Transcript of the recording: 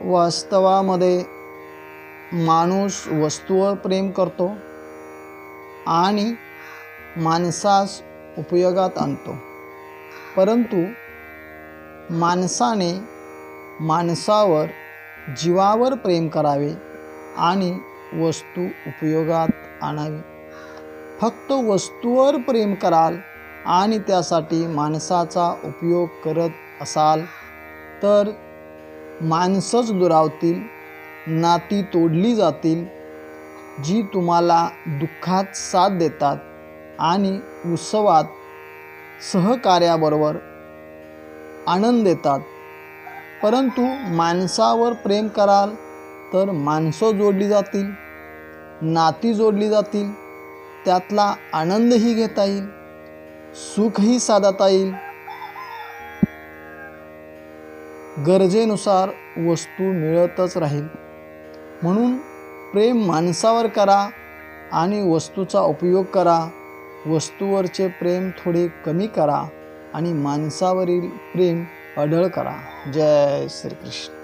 वास्तवामध्ये माणूस वस्तूवर प्रेम करतो आणि माणसास उपयोगात आणतो. परंतु माणसाने माणसावर जीवावर प्रेम करावे आणि वस्तू उपयोगात आणावी. फक्त वस्तूवर प्रेम कराल आणि त्यासाठी माणसाचा उपयोग करत असाल तर माणसंच दुरावतील नाती तोडली जातील जी तुम्हाला दुःखात साथ देतात आणि उत्सवात सहकार्याबरोबर आनंद देतात. परंतु माणसावर प्रेम कराल तर माणसं जोडली जातील नाती जोडली जातील त्यातला आनंदही घेता येईल सुखही साधता येईल. गरजेनुसार वस्तू मिळतच राहील. म्हणून प्रेम माणसावर करा आणि वस्तूचा उपयोग करा. वस्तूवरचे प्रेम थोडे कमी करा आणि माणसावरील प्रेम अढळ करा. जय श्रीकृष्ण.